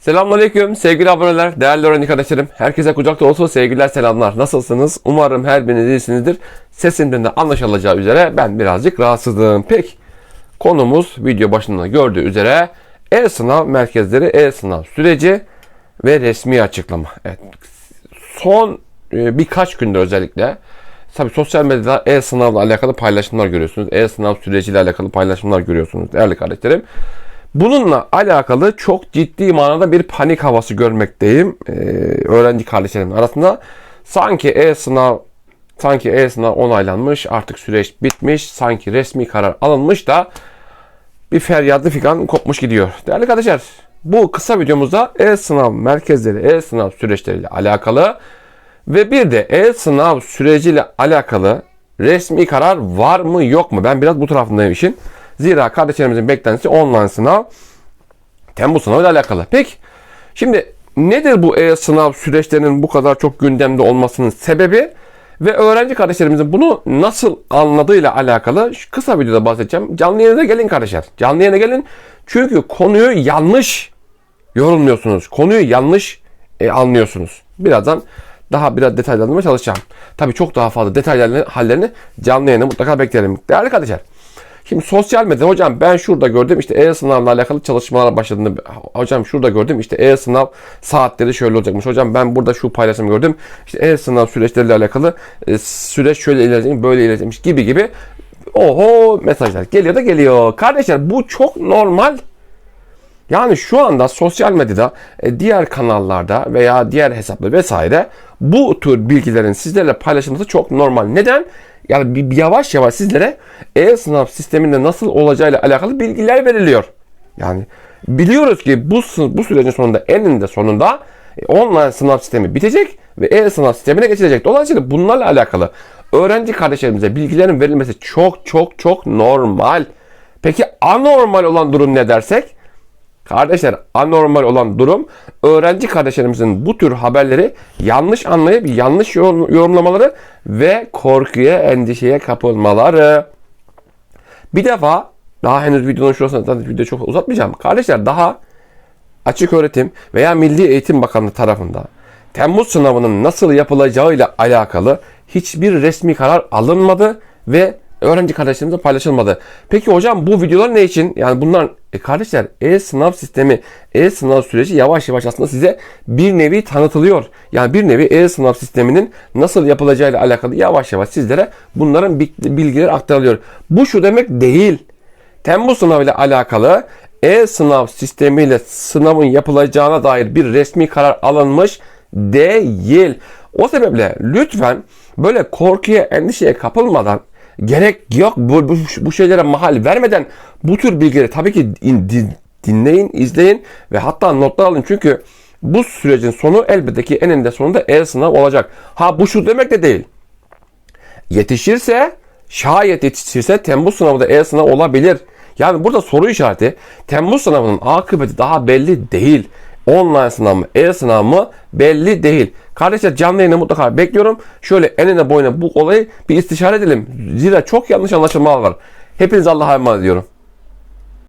Selamünaleyküm sevgili aboneler, değerli öğrenci kardeşlerim. Herkese kucak dolusu sevgiler, selamlar. Nasılsınız? Umarım her biriniz iyisinizdir. Sesimden de anlaşılacağı üzere ben birazcık rahatsızım. Peki, konumuz video başında gördüğü üzere e-sınav merkezleri, e-sınav süreci ve resmi açıklama. Evet, son e, birkaç gündür özellikle Tabii sosyal medyada e-sınavla alakalı paylaşımlar görüyorsunuz. E-sınav süreciyle alakalı paylaşımlar görüyorsunuz değerli kardeşlerim. Bununla alakalı çok ciddi manada bir panik havası görmekteyim ee, öğrenci kardeşlerimin arasında. Sanki e-sınav sanki e-sınav onaylanmış, artık süreç bitmiş, sanki resmi karar alınmış da bir feryadı figan kopmuş gidiyor. Değerli kardeşler, bu kısa videomuzda e-sınav merkezleri, e-sınav süreçleriyle alakalı ve bir de e-sınav süreciyle alakalı resmi karar var mı yok mu? Ben biraz bu tarafındayım işin. Zira kardeşlerimizin beklentisi online sınav. Temmuz sınavı ile alakalı. Peki şimdi nedir bu e-sınav süreçlerinin bu kadar çok gündemde olmasının sebebi? Ve öğrenci kardeşlerimizin bunu nasıl anladığıyla alakalı kısa videoda bahsedeceğim. Canlı yayına gelin kardeşler. Canlı yayına gelin. Çünkü konuyu yanlış yorumluyorsunuz. Konuyu yanlış e, anlıyorsunuz. Birazdan daha biraz detaylandırmaya çalışacağım. Tabii çok daha fazla detaylarını, hallerini canlı yayına mutlaka beklerim. Değerli kardeşler. Şimdi sosyal medya hocam ben şurada gördüm işte e-sınavla alakalı çalışmalar başladığını hocam şurada gördüm işte e-sınav saatleri şöyle olacakmış. Hocam ben burada şu paylaşım gördüm işte e-sınav süreçleriyle alakalı e, süreç şöyle ilerleyecek böyle ilerleyecekmiş gibi gibi oho mesajlar geliyor da geliyor. Kardeşler bu çok normal yani şu anda sosyal medyada, e, diğer kanallarda veya diğer hesaplar vesaire bu tür bilgilerin sizlerle paylaşılması çok normal. Neden? Yani bir, yavaş yavaş sizlere e-sınav sisteminde nasıl olacağıyla alakalı bilgiler veriliyor. Yani biliyoruz ki bu bu sürecin sonunda eninde sonunda e, online sınav sistemi bitecek ve e-sınav sistemine geçilecek. Dolayısıyla bunlarla alakalı öğrenci kardeşlerimize bilgilerin verilmesi çok çok çok normal. Peki anormal olan durum ne dersek? Kardeşler anormal olan durum öğrenci kardeşlerimizin bu tür haberleri yanlış anlayıp yanlış yorumlamaları ve korkuya endişeye kapılmaları. Bir defa daha henüz videonun şurasında zaten video çok uzatmayacağım. Kardeşler daha açık öğretim veya Milli Eğitim Bakanlığı tarafından Temmuz sınavının nasıl yapılacağıyla alakalı hiçbir resmi karar alınmadı ve öğrenci kardeşlerimize paylaşılmadı. Peki hocam bu videolar ne için? Yani bunlar e kardeşler e-sınav sistemi, e-sınav süreci yavaş yavaş aslında size bir nevi tanıtılıyor. Yani bir nevi e-sınav sisteminin nasıl yapılacağıyla alakalı yavaş yavaş sizlere bunların bilgiler aktarılıyor. Bu şu demek değil. Temmuz sınavı ile alakalı e-sınav sistemiyle sınavın yapılacağına dair bir resmi karar alınmış değil. O sebeple lütfen böyle korkuya, endişeye kapılmadan gerek yok bu, bu, bu şeylere mahal vermeden bu tür bilgileri tabii ki din, dinleyin, izleyin ve hatta notlar alın. Çünkü bu sürecin sonu elbette ki eninde sonunda e-sınav olacak. Ha bu şu demek de değil. Yetişirse şayet yetişirse Temmuz sınavı da e-sınav olabilir. Yani burada soru işareti Temmuz sınavının akıbeti daha belli değil. Online sınav mı, e-sınav mı belli değil. Kardeşler canlı yayını mutlaka bekliyorum. Şöyle enine boyuna bu olayı bir istişare edelim. Zira çok yanlış anlaşılmalar var. Hepinize Allah'a emanet ediyorum.